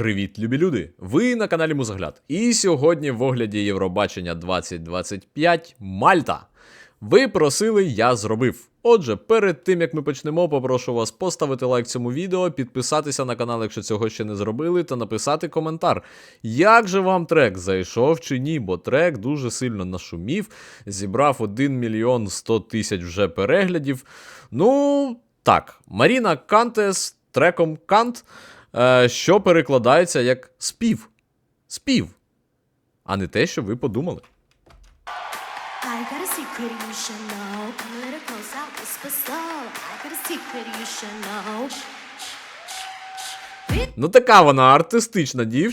Привіт, любі люди! Ви на каналі Музогляд. І сьогодні в огляді Євробачення 2025 Мальта. Ви просили, я зробив. Отже, перед тим як ми почнемо, попрошу вас поставити лайк цьому відео, підписатися на канал, якщо цього ще не зробили, та написати коментар. Як же вам трек зайшов чи ні? Бо трек дуже сильно нашумів, зібрав 1 мільйон 100 тисяч вже переглядів. Ну, так, Маріна Канте з треком Кант, що перекладається як спів. Спів. А не те, що ви подумали. Ну, така вона артистична you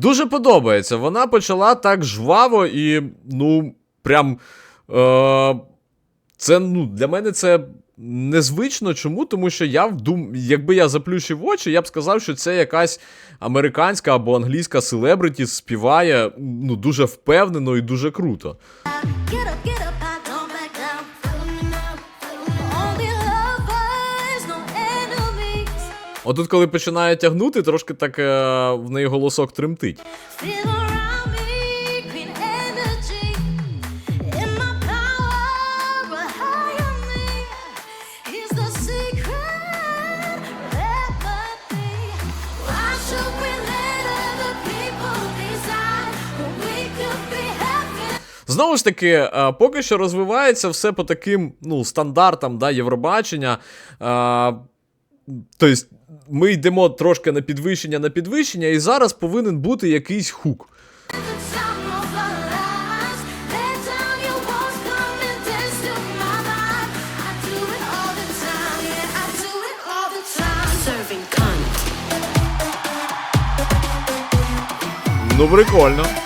Дуже подобається. Вона почала так жваво і, ну, прям. Е, це, ну, для мене це незвично. Чому? Тому що я вдум... якби я заплющив очі, я б сказав, що це якась американська або англійська селебриті співає ну, дуже впевнено і дуже круто. Отут, коли починає тягнути, трошки так е, в неї голосок тремтить. Знову ж таки, е, поки що розвивається все по таким ну, стандартам да, Євробачення. Е, Тобто, ми йдемо трошки на підвищення на підвищення, і зараз повинен бути якийсь хук. The time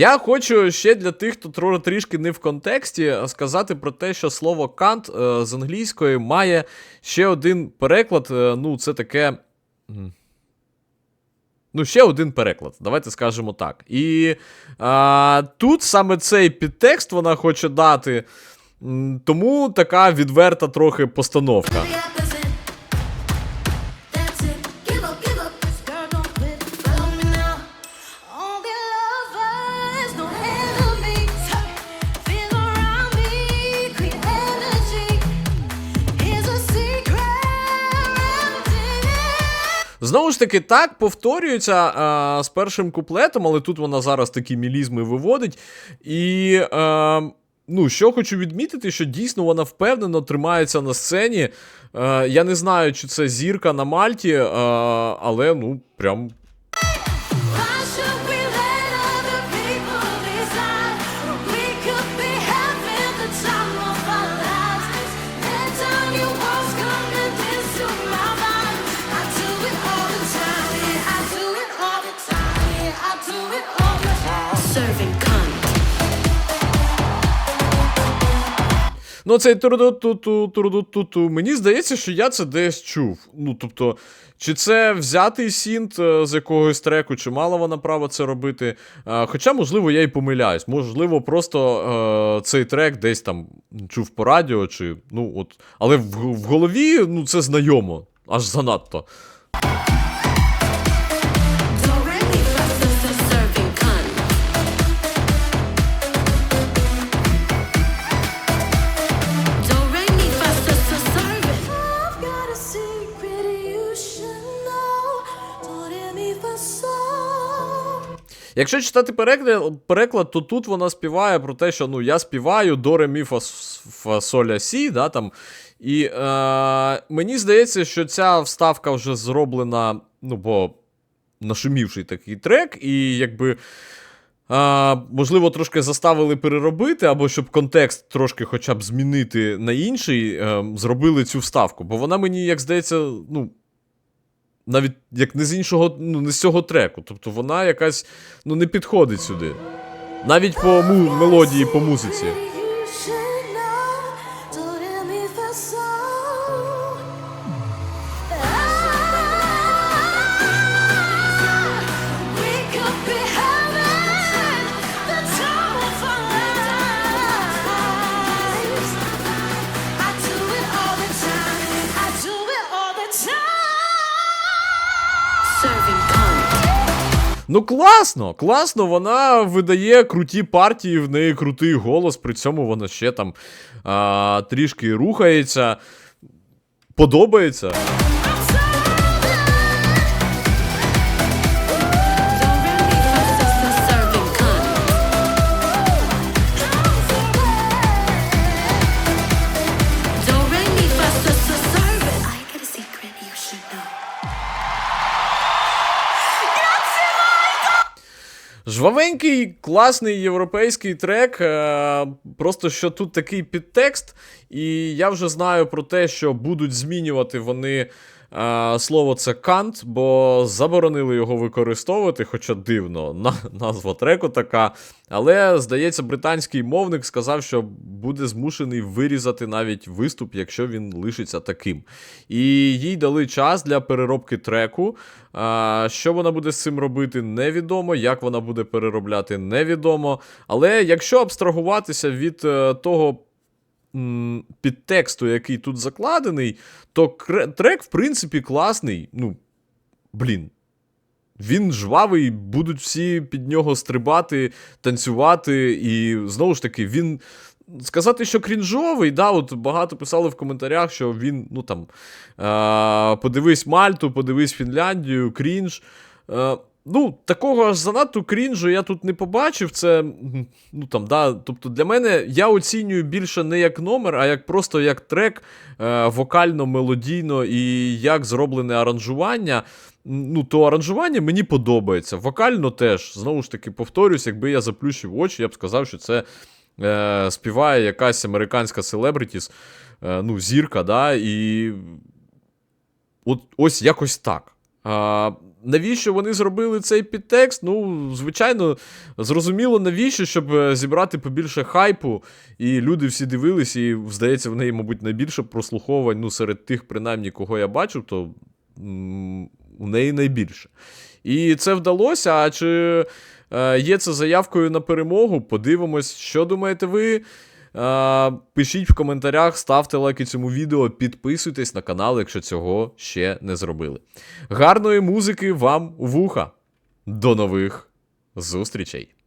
Я хочу ще для тих, хто трішки не в контексті, сказати про те, що слово кант е, з англійської має ще один переклад. е, ну, це таке. Ну, ще один переклад, давайте скажемо так. І а, тут саме цей підтекст вона хоче дати, тому така відверта трохи постановка. Знову ж таки, так повторюється а, з першим куплетом, але тут вона зараз такі мілізми виводить. І. А, Ну, що хочу відмітити, що дійсно вона впевнено тримається на сцені. Е, я не знаю, чи це зірка на Мальті, е, але ну, прям Ну, цей турду-ту-ту, турду-ту-ту. Мені здається, що я це десь чув. Ну, тобто, чи це взятий синт е, з якогось треку, чи мала вона право це робити. Е, Хоча, можливо, я й помиляюсь. Можливо, просто е, цей трек десь там чув по радіо, чи. Ну, от. Але в, в голові ну, це знайомо, аж занадто. Якщо читати переклад, то тут вона співає про те, що ну, я співаю до ре мі фа, фа соля сі, да, там. І е, мені здається, що ця вставка вже зроблена, ну, бо нашумівший такий трек, і якби. А, можливо, трошки заставили переробити, або щоб контекст трошки хоча б змінити на інший, е, зробили цю вставку. Бо вона мені, як здається, ну, навіть як не з іншого, ну, не з цього треку. Тобто вона якась ну, не підходить сюди. Навіть по мелодії, по музиці. Ну класно, класно, вона видає круті партії, в неї крутий голос, при цьому вона ще там а, трішки рухається. Подобається. Жвавенький, класний європейський трек. Е, просто що тут такий підтекст, і я вже знаю про те, що будуть змінювати вони слово це кант, бо заборонили його використовувати, хоча дивно, на, назва треку така. Але, здається, британський мовник сказав, що буде змушений вирізати навіть виступ, якщо він лишиться таким. І їй дали час для переробки треку. А, що вона буде з цим робити, невідомо. Як вона буде переробляти, невідомо. Але якщо абстрагуватися від е, того підтексту, який тут закладений, то трек, в принципі, класний. Ну, блін. Він жвавий, будуть всі під нього стрибати, танцювати, і знову ж таки, він. Сказати, що крінжовий, да, от багато писали в коментарях, що він, ну там, е- подивись Мальту, подивись Фінляндію, крінж. Е- ну, такого аж занадто крінжу я тут не побачив. Це, ну там, да, тобто для мене я оцінюю більше не як номер, а як просто як трек, е- вокально, мелодійно і як зроблене аранжування. Ну, то аранжування мені подобається. Вокально теж. Знову ж таки, повторюсь, якби я заплющив очі, я б сказав, що це е, співає якась американська селебритіс, е, ну, зірка, да, і от ось якось так. А, навіщо вони зробили цей підтекст? Ну, звичайно, зрозуміло, навіщо, щоб е, зібрати побільше хайпу, і люди всі дивились, і, здається, в неї, мабуть, найбільше прослуховувань, ну, серед тих, принаймні, кого я бачив, то у неї найбільше. І це вдалося. А чи е, є це заявкою на перемогу? Подивимось, що думаєте ви. Е, пишіть в коментарях, ставте лайки цьому відео, підписуйтесь на канал, якщо цього ще не зробили. Гарної музики вам вуха. До нових зустрічей!